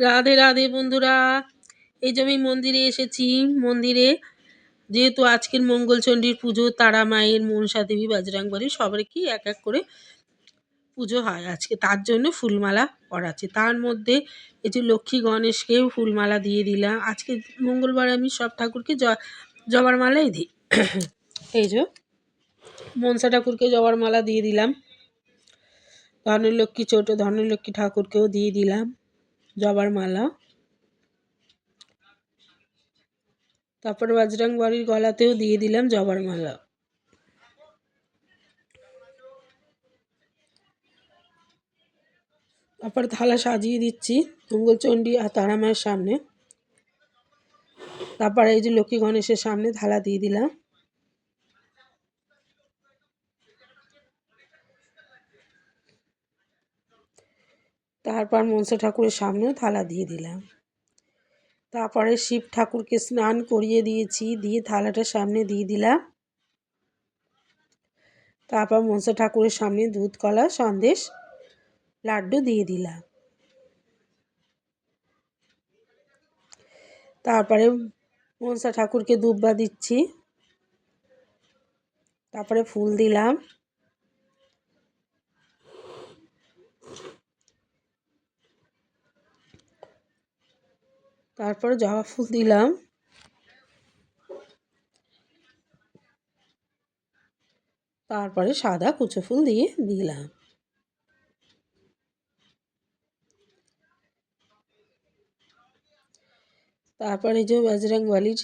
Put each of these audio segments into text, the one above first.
রাধে রাধে বন্ধুরা। এই যে আমি মন্দিরে এসেছি। মন্দিরে যেহেতু আজকের মঙ্গলচণ্ডীর পুজো, তারা মায়ের মনসা দেবী বাজরাংবাড়ি সবার কি এক এক করে পুজো হয় আজকে। তার জন্য ফুলমালা পড়াচ্ছে তার মধ্যে এই যে লক্ষ্মী গণেশকেও ফুলমালা দিয়ে দিলাম। আজকে মঙ্গলবার আমি সব ঠাকুরকে জবার মালাই দিই। এই যে মনসা ঠাকুরকে জবার মালা দিয়ে দিলাম। ধনলক্ষ্মী ছোট ধনলক্ষ্মী ঠাকুরকেও দিয়ে দিলাম। জবার মালা। তারপর বাজরাং বাড়ির গলাতেও দিয়ে দিলাম জবার মালা। তারপর থালা সাজিয়ে দিচ্ছি মঙ্গলচণ্ডী আর তারামায়ের সামনে। তারপর এই যে লক্ষ্মী গণেশের সামনে থালা দিয়ে দিলাম। তারপর মনসা ঠাকুরের সামনেও থালা দিয়ে দিলাম। তারপরে শিব ঠাকুরকে স্নান করিয়ে দিয়েছি, দিয়ে থালাটা সামনে দিয়ে দিলাম। তারপর মনসা ঠাকুরের সামনে দুধ, কলা, সন্দেশ, লাড্ডু দিয়ে দিলাম। তারপরে মনসা ঠাকুরকে দুব্বা দিচ্ছি। তারপরে ফুল দিলাম। তারপরে জবা ফুল দিলাম। তারপরে সাদা কুচো ফুল দিয়ে দিলাম। তারপরে যে বজরং বালির,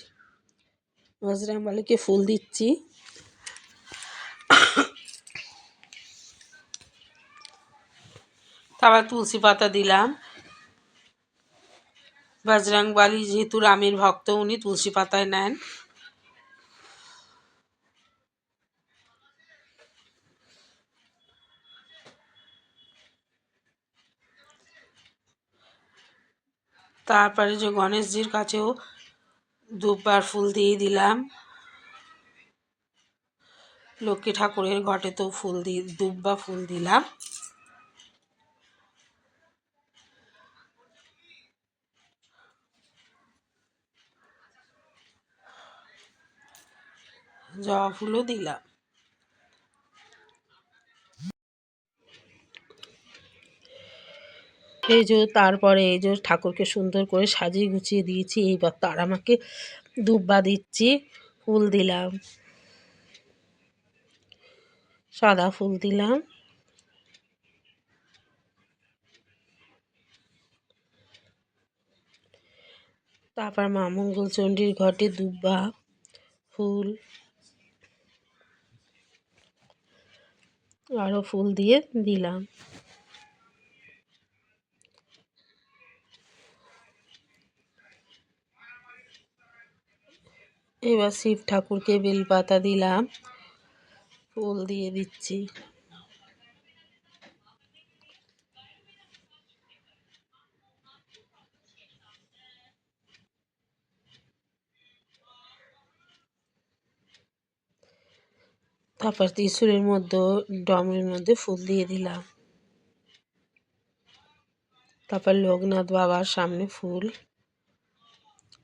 বজরং বালিকে ফুল দিচ্ছি। তারপর তুলসী পাতা দিলাম। বজরং বালি, যেহেতু রামের ভক্ত উনি, তুলসী পাতায় নেন। তারপরে যে গণেশজির কাছেও দুবার ফুল দিয়ে দিলাম। লক্ষ্মী ঠাকুরের ঘটে তো ফুল দিয়ে, দুব্বা ফুল দিলাম। জবা ফুলও দিলাম। এই যে তারপরে এই যে ঠাকুরকে সুন্দর করে সাজিয়ে গুছিয়ে দিয়েছি, এইবার তার আমাকে দুব্বা দিচ্ছি, ফুল দিলাম। সাদা ফুল দিলাম। তারপর মা মঙ্গলচণ্ডীর ঘটে দুব্বা ফুল। আরও ফুল দিয়ে দিলাম। এবার শিব ঠাকুরকে বেলপাতা দিলাম। ফুল দিয়ে দিচ্ছি। তারপর ত্রিশুলের মধ্যে ডমরের মধ্যে ফুল দিয়ে দিলাম। তারপর লোকনাথ বাবার সামনে ফুল,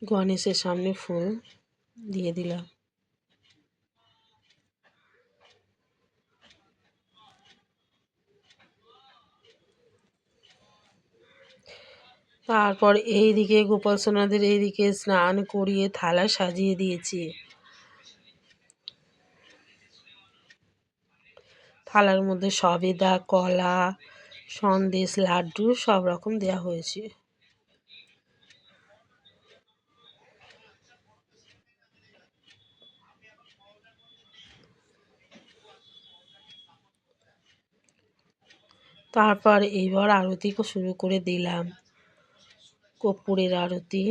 গণেশের সামনে ফুল দিয়ে দিলাম। তারপর এইদিকে গোপাল সোনাদের এইদিকে স্নান করিয়ে থালা সাজিয়ে দিয়েছি। থালার মধ্যে সবেদা, কলা, সন্দেশ, লাড্ডু সব রকম দেওয়া হয়েছে। তারপর এইবার আরতি শুরু করে দিলাম। কর্পূরের আরতি।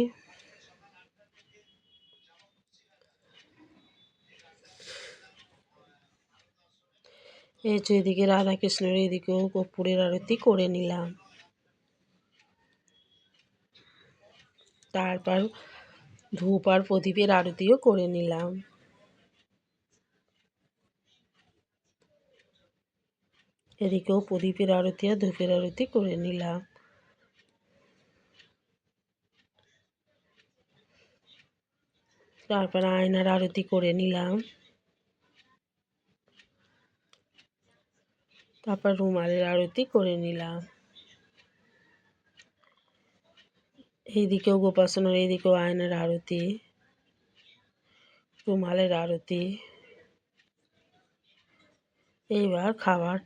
এই যে এদিকে রাধাকৃষ্ণের এদিকেও কর্পূরের আরতি করে নিলাম। তারপর ধূপ আর প্রদীপের আরতিও করে নিলাম। এদিকেও প্রদীপের আরতি আর ধূপের আরতি করে নিলাম। তারপর আয়নার আরতি করে নিলাম। তারপর রুমালের আরতি করে নিলাম। এইদিকেও গোপাসনার, এইদিকেও আয়নার আরতি, রুমালের আরতি। এইবার খাবার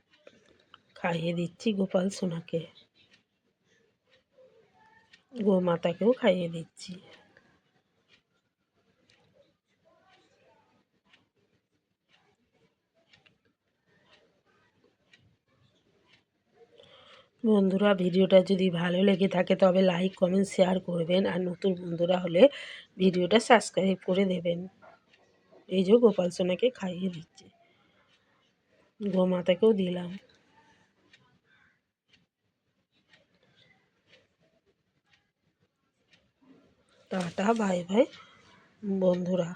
খাইয়ে দিচ্ছি গোপাল সোনাকে। গোমাতাকেও খাইয়ে দিচ্ছি। বন্ধুরা, ভিডিওটা যদি ভালো লেগে থাকে তবে লাইক, কমেন্ট, শেয়ার করবেন। আর নতুন বন্ধুরা হলে ভিডিওটা সাবস্ক্রাইব করে দেবেন। এই যে গোপাল সোনাকে খাইয়ে দিচ্ছে। গোমাতাকেও দিলাম। টাটা, বাই বাই বন্ধুরা।